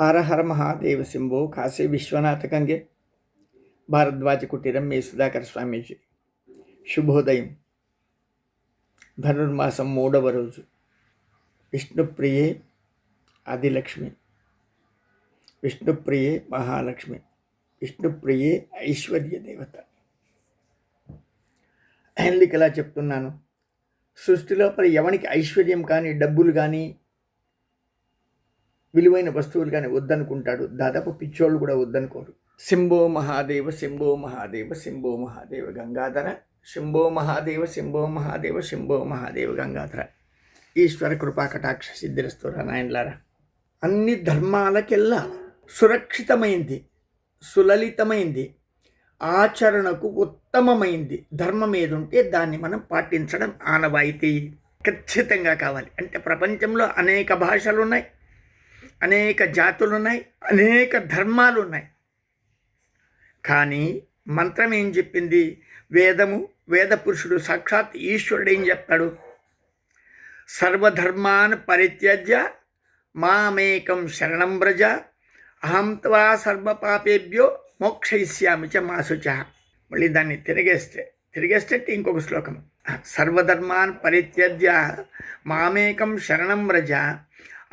హర హర మహాదేవ శంభో కాశీ విశ్వనాథ గంగే భారద్వాజ కుటీరం మీ సుధాకర్ స్వామీజీ. శుభోదయం. ధనుర్మాసం మూడవ రోజు. విష్ణుప్రియే ఆదిలక్ష్మి. విష్ణుప్రియే మహాలక్ష్మి. విష్ణుప్రియే ఐశ్వర్య దేవత. ఎందుకు ఇలా చెప్తున్నాను? సృష్టి లోపల ఎవరికి ఐశ్వర్యం కానీ డబ్బులు కానీ విలువైన వస్తువులు కానీ వద్దనుకుంటాడు. దాదాపు పిచ్చోళ్ళు కూడా వద్దనుకోరు. శంభో మహాదేవ శంభో మహాదేవ శంభో మహాదేవ గంగాధర శంభో మహాదేవ శంభో మహాదేవ శంభో మహాదేవ గంగాధర. ఈశ్వర కృపా కటాక్ష సిద్ధిరస్తురా నాయనలారా. అన్ని ధర్మాలకెల్లా సురక్షితమైంది సులలితమైంది ఆచరణకు ఉత్తమమైంది. ధర్మం ఏదుంటే దాన్ని మనం పాటించడం ఆనవాయితీ. ఖచ్చితంగా కావాలి. అంటే ప్రపంచంలో అనేక భాషలు ఉన్నాయి అనేక జాతులు ఉన్నాయి అనేక ధర్మాలు ఉన్నాయి కానీ మంత్రం ఏం చెప్పింది? వేదము వేద పురుషుడు సాక్షాత్ ఈశ్వరుడు ఏం చెప్తాడు? సర్వధర్మాన్ పరిత్యజ్య మామేకం శరణం వ్రజ అహం త్వా సర్వపాపేభ్యో మోక్షయిష్యామి చ మాసుచ మళ్ళీ దాన్ని తిరిగేస్తే తిరిగేస్తే ఇంకొక శ్లోకం. సర్వధర్మాన్ పరిత్యజ్య మామేకం శరణం వ్రజ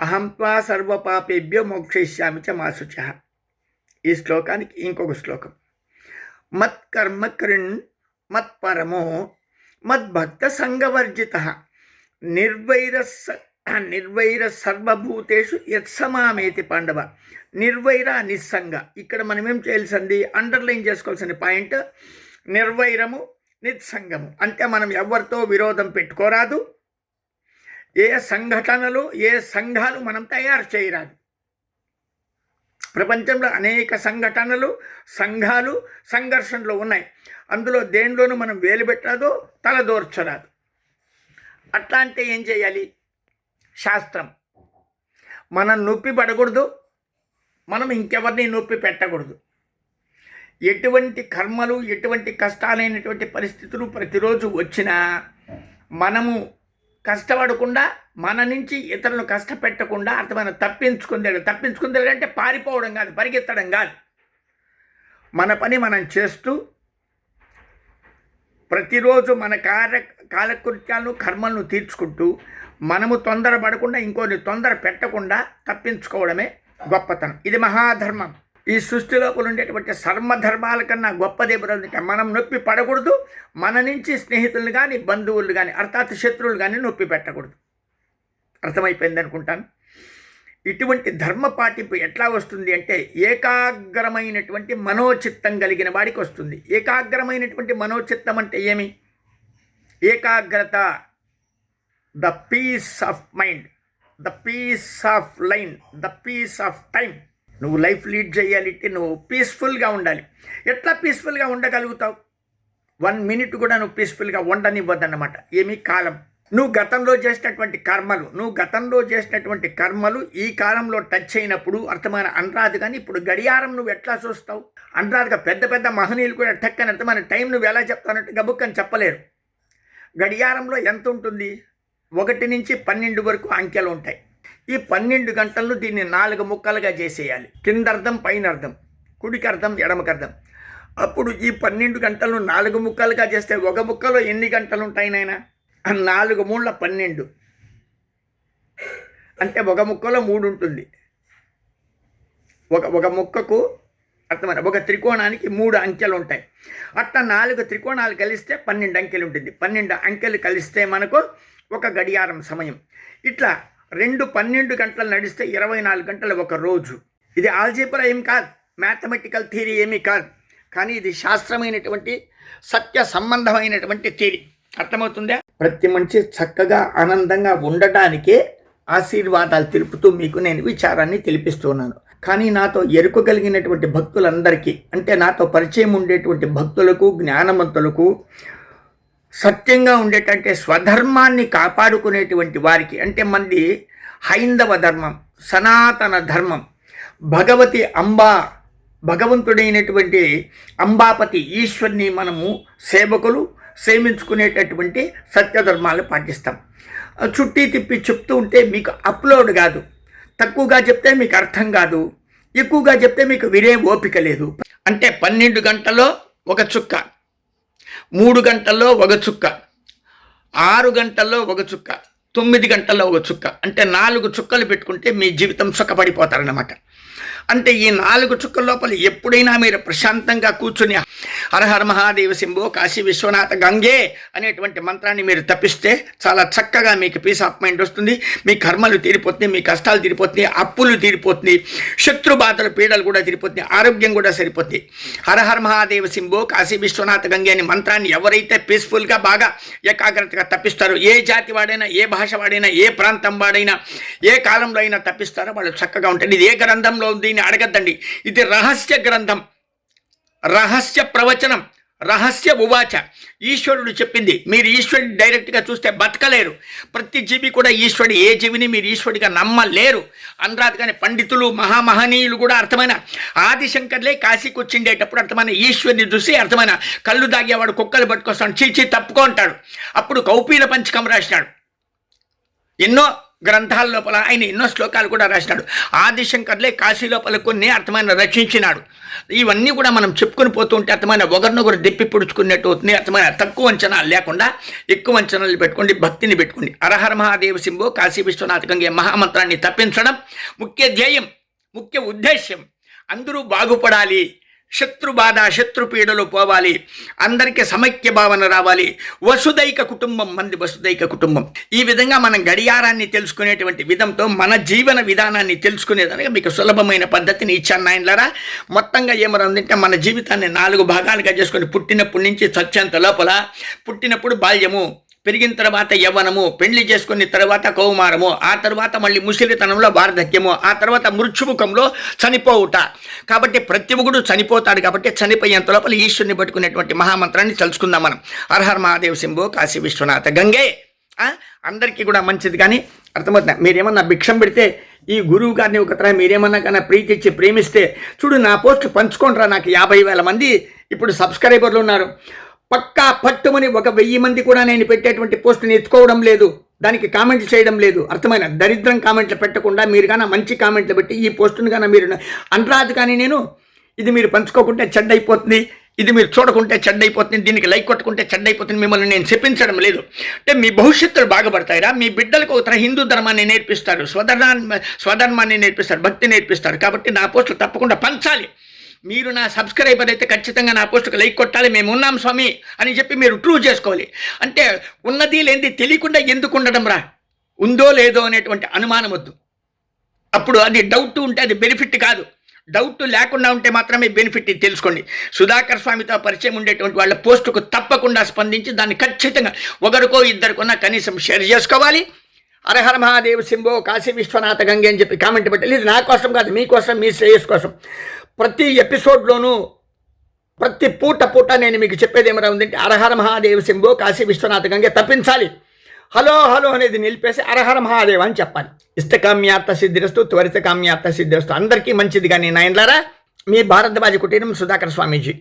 అహం త్వా సర్వపాపేభ్యో మోక్షయిష్యామి చ మాసుచ ఈ శ్లోకానికి ఇంకొక శ్లోకం. మత్కర్మ కృణ్ మత్పరమో మద్భక్త సంగవర్జిత. నిర్వైరస్ నిర్వైర సర్వభూతేషు యత్సమామేతి పాండవ. నిర్వైర నిస్సంగ. ఇక్కడ మనం ఏం చేయాల్సింది? అండర్లైన్ చేసుకోవాల్సిన పాయింట్ నిర్వైరము నిత్సంగము అంటే మనం ఎవరితో విరోధం పెట్టుకోరాదు. ఏ సంఘటనలు ఏ సంఘాలు మనం తయారు చేయరాదు. ప్రపంచంలో అనేక సంఘటనలు సంఘాలు సంఘర్షణలు ఉన్నాయి. అందులో దేనిలోనూ మనం వేలు పెట్టరాదు తలదోర్చరాదు అట్లా అంటే ఏం చేయాలి? శాస్త్రం. మనం నొప్పి పడకూడదు మనం ఇంకెవరిని నొప్పి పెట్టకూడదు. ఎటువంటి కర్మలు ఎటువంటి కష్టాలైనటువంటి పరిస్థితులు ప్రతిరోజు వచ్చినా మనము కష్టపడకుండా మన నుంచి ఇతరులను కష్టపెట్టకుండా అర్థమైన తప్పించుకుందే తప్పించుకుందే అంటే పారిపోవడం కాదు పరిగెత్తడం కాదు. మన పని మనం చేస్తూ ప్రతిరోజు మన కార్య కాలకృత్యాలను కర్మలను తీర్చుకుంటూ మనము తొందరపడకుండా ఇంకోని తొందర పెట్టకుండా తప్పించుకోవడమే గొప్పతనం. ఇది మహాధర్మం. ఈ సృష్టి లోపల ఉండేటువంటి సర్మధర్మాల కన్నా గొప్పదే అంటే మనం నొప్పి పడకూడదు. మన నుంచి స్నేహితులు కానీ బంధువులు కానీ అర్థాత్ శత్రువులు కానీ నొప్పి పెట్టకూడదు. అర్థమైపోయింది అనుకుంటాను. ఇటువంటి ధర్మ పాటింపు ఎట్లా వస్తుంది అంటే ఏకాగ్రమైనటువంటి మనోచిత్తం కలిగిన వాడికి వస్తుంది. ఏకాగ్రమైనటువంటి మనోచిత్తం అంటే ఏమి? ఏకాగ్రత the peace of mind the peace of line the peace of time నువ్వు లైఫ్ లీడ్ చేయాలంటే నువ్వు పీస్ఫుల్గా ఉండాలి. ఎట్లా పీస్ఫుల్గా ఉండగలుగుతావు? వన్ మినిట్ కూడా నువ్వు పీస్ఫుల్గా ఉండనివ్వద్దన్నమాట ఏమీ కాలం. నువ్వు గతంలో చేసినటువంటి కర్మలు నువ్వు గతంలో చేసినటువంటి కర్మలు ఈ కాలంలో టచ్ అయినప్పుడు అర్థమైన అనరాదు కానీ ఇప్పుడు గడియారం నువ్వు ఎట్లా చూస్తావు? అనరాదుగా పెద్ద పెద్ద మహనీయులు కూడా టక్ అని అర్థమైన టైం నువ్వు ఎలా చెప్తానంటే గబుక్కని చెప్పలేరు. గడియారంలో ఎంత ఉంటుంది? ఒకటి నుంచి పన్నెండు వరకు అంకెలు ఉంటాయి. ఈ పన్నెండు గంటలను దీన్ని నాలుగు ముక్కలుగా చేసేయాలి. కిందర్థం పైన అర్థం కుడికి అర్థం ఎడమకి అర్థం అప్పుడు ఈ పన్నెండు గంటలను నాలుగు ముక్కలుగా చేస్తే ఒక ముక్కలో ఎన్ని గంటలు ఉంటాయి నాయన? నాలుగు మూళ్ళ పన్నెండు. అంటే ఒక ముక్కలో మూడు ఉంటుంది ఒక ఒక ముక్కకు అర్థమైన ఒక త్రికోణానికి మూడు అంకెలు ఉంటాయి అట్లా నాలుగు త్రికోణాలు కలిస్తే పన్నెండు అంకెలు ఉంటుంది పన్నెండు అంకెలు కలిస్తే మనకు ఒక గడియారం సమయం. ఇట్లా రెండు పన్నెండు గంటలు నడిస్తే ఇరవై నాలుగు గంటలు ఒక రోజు. ఇది ఆల్జీబ్రా ఏం కాదు మ్యాథమెటికల్ థియరీ ఏమీ కాదు. కానీ ఇది శాస్త్రమైనటువంటి సత్య సంబంధమైనటువంటి థియరీ. అర్థమవుతుందా? ప్రతి మనిషి చక్కగా ఆనందంగా ఉండటానికే ఆశీర్వాదాలు తెలుపుతూ మీకు నేను విచారాన్ని తెలిపిస్తున్నాను. కానీ నాతో ఎరుక కలిగినటువంటి భక్తులందరికీ అంటే నాతో పరిచయం ఉండేటువంటి భక్తులకు జ్ఞానవంతులకు సత్యంగా ఉండేటంటే స్వధర్మాన్ని కాపాడుకునేటువంటి వారికి అంటే మంది హైందవ ధర్మం సనాతన ధర్మం భగవతి అంబా భగవంతుడైనటువంటి అంబాపతి ఈశ్వర్ని మనము సేవకులు సేవించుకునేటటువంటి సత్యధర్మాలు పాటిస్తాం. చుట్టి తిప్పి చెప్తూ ఉంటే మీకు అప్లోడ్ కాదు. తక్కువగా చెప్తే మీకు అర్థం కాదు. ఎక్కువగా చెప్తే మీకు వినే ఓపిక లేదు. అంటే పన్నెండు గంటల్లో ఒక చుక్క. మూడు గంటల్లో ఒక చుక్క ఆరు గంటల్లో ఒక చుక్క తొమ్మిది గంటల్లో ఒక చుక్క అంటే నాలుగు చుక్కలు పెట్టుకుంటే మీ జీవితం సుఖపడిపోతారన్నమాట. అంటే ఈ నాలుగు చుక్కల లోపల ఎప్పుడైనా మీరు ప్రశాంతంగా కూర్చుని హరహర మహాదేవ శంభో కాశీ విశ్వనాథ గంగే అనేటువంటి మంత్రాన్ని మీరు తప్పిస్తే చాలా చక్కగా మీకు పీస్ ఆఫ్ మైండ్ వస్తుంది. మీ కర్మలు తీరిపోతున్నాయి మీ కష్టాలు తీరిపోతున్నాయి అప్పులు తీరిపోతున్నాయి శత్రు బాధల పీడలు కూడా తీరిపోతున్నాయి ఆరోగ్యం కూడా సరిపోతుంది. హరహర మహాదేవ శంభో కాశీ విశ్వనాథ గంగే అనే మంత్రాన్ని ఎవరైతే పీస్ఫుల్గా బాగా ఏకాగ్రతగా తప్పిస్తారో ఏ జాతి వాడైనా ఏ భాష వాడైనా ఏ ప్రాంతం వాడైనా ఏ కాలంలో అయినా తప్పిస్తారో వాళ్ళు చక్కగా ఉంటుంది ఇది ఏ గ్రంథంలో ఉంది అని అడగద్దండి. ఇది రహస్య గ్రంథం. రహస్య ప్రవచనం. రహస్య ఉవాచ. ఈశ్వరుడు చెప్పింది. మీరు ఈశ్వరుని డైరెక్ట్గా చూస్తే బతకలేరు. ప్రతి జీవి కూడా ఈశ్వరుడు. ఏ జీవిని మీరు ఈశ్వరుడిగా నమ్మలేరు. అనరాదు కానీ పండితులు మహామహనీయులు కూడా అర్థమైన ఆదిశంకర్లే కాశీకి వచ్చిండేటప్పుడు అర్థమైన ఈశ్వరుని చూసి అర్థమైన కళ్ళు దాగేవాడు కుక్కలు పట్టుకొస్తాడు చీచి తప్పుకో అంటాడు. అప్పుడు కౌపీల పంచకం రాసినాడు. ఎన్నో గ్రంథాల లోపల ఆయన ఎన్నో శ్లోకాలు కూడా రాసినాడు. ఆదిశంకర్లే కాశీ లోపల కొన్ని అర్థమైన రక్షించినాడు ఇవన్నీ కూడా మనం చెప్పుకొని పోతూ ఉంటే అర్థమైన ఒకరినొకరు దెప్పి పుడుచుకున్నట్టు అవుతుంది అర్థమైన తక్కువ అంచనాలు లేకుండా ఎక్కువ అంచనాలు పెట్టుకోండి భక్తిని పెట్టుకోండి. అరహర మహాదేవ సింబో కాశీ విశ్వనాథ గంగే మహామంత్రాన్ని తప్పించడం ముఖ్య ధ్యేయం ముఖ్య ఉద్దేశ్యం. అందరూ బాగుపడాలి. శత్రు బాధ శత్రు పీడలు పోవాలి. అందరికీ సమైక్య భావన రావాలి. వసుదైక కుటుంబం మంది వసుదైక కుటుంబం. ఈ విధంగా మనం గడియారాన్ని తెలుసుకునేటువంటి విధంతో మన జీవన విధానాన్ని తెలుసుకునేదానికి మీకు సులభమైన పద్ధతిని ఇచ్చాను నాయనలారా. మొత్తంగా ఏమరందంటే మన జీవితాన్ని నాలుగు భాగాలుగా చేసుకొని పుట్టినప్పటి నుంచి చచ్చేంత లోపల పుట్టినప్పుడు బాల్యము పెరిగిన తర్వాత యవ్వనము పెళ్ళి చేసుకున్న తర్వాత కౌమారము ఆ తర్వాత మళ్ళీ ముసలితనంలో వార్ధక్యము ఆ తర్వాత మృత్యుముఖంలో చనిపోవుట. కాబట్టి ప్రతి ఒక్కడు చనిపోతాడు కాబట్టి చనిపోయేంత లోపల ఈశ్వరుని పట్టుకునేటువంటి మహామంత్రాన్ని తెలుసుకుందాం మనం. అర్హర్ మహాదేవ్ శంభో కాశీ విశ్వనాథ గంగే. అందరికీ కూడా మంచిది కానీ అర్థమవుతుంది? మీరేమన్నా భిక్షం పెడితే ఈ గురువు గారిని ఒకతర మీరేమన్నా కన్నా ప్రీతి ఇచ్చి ప్రేమిస్తే చూడు నా పోస్ట్ పంచుకోండిరా నాకు యాభై వేల మంది. ఇప్పుడు సబ్స్క్రైబర్లు ఉన్నారు. పక్కా పట్టుమని ఒక వెయ్యి మంది కూడా నేను పెట్టేటువంటి పోస్టుని ఎత్తుకోవడం లేదు. దానికి కామెంట్లు చేయడం లేదు. అర్థమైన దరిద్రం కామెంట్లు పెట్టకుండా మీరు కానీ మంచి కామెంట్లు పెట్టి ఈ పోస్టును కానీ మీరు అనరాదు కానీ నేను ఇది మీరు పంచుకోకుంటే చెడ్డైపోతుంది. ఇది మీరు చూడకుంటే చెడ్డైపోతుంది. దీనికి లైక్ కొట్టుకుంటే చెడ్డైపోతుంది. మిమ్మల్ని నేను చెప్పించడం లేదు. అంటే మీ భవిష్యత్తులు బాగుపడతాయిరా? మీ బిడ్డలకు ఒక హిందూ ధర్మాన్ని నేర్పిస్తారు. స్వధర్మాన్ని స్వధర్మాన్ని నేర్పిస్తారు. భక్తి నేర్పిస్తారు. కాబట్టి నా పోస్టులు తప్పకుండా పంచాలి. మీరు నా సబ్స్క్రైబర్ అయితే ఖచ్చితంగా నా పోస్టుకు లైక్ కొట్టాలి మేము ఉన్నాం స్వామి అని చెప్పి మీరు ప్రూవ్ చేసుకోవాలి. అంటే ఉన్నది లేనిది తెలియకుండా ఎందుకు ఉండడం రా? ఉందో లేదో అనేటువంటి అనుమానం వద్దు. అప్పుడు అది డౌట్ ఉంటే అది బెనిఫిట్ కాదు. డౌట్ లేకుండా ఉంటే మాత్రమే బెనిఫిట్ తెలుసుకోండి. సుధాకర్ స్వామితో పరిచయం ఉండేటువంటి వాళ్ళ పోస్టుకు తప్పకుండా స్పందించి దాన్ని ఖచ్చితంగా ఒకరికో ఇద్దరికొన్నా కనీసం షేర్ చేసుకోవాలి. అరహర మహాదేవ్ సింబో కాశీ విశ్వనాథ గంగే అని చెప్పి కామెంట్ పెట్టాలి ఇది నా కోసం కాదు మీకోసం మీ శ్రేయస్ కోసం. ప్రతి ఎపిసోడ్లోనూ ప్రతి పూట పూట నేను మీకు చెప్పేది ఏమైనా ఉందంటే అరహర మహాదేవ్ సింబో కాశీ విశ్వనాథ గంగే తప్పించాలి. హలో హలో అనేది నిలిపేసి అరహర మహాదేవ అని చెప్పాలి. ఇష్టకామ్యార్థ సిద్ధిరస్తు త్వరిత కామ్యార్థ సిద్ధిరస్తు. అందరికీ మంచిది కానీ నాయనలారా మీ భారద్వాజ కుటీరం సుధాకర్ స్వామీజీ.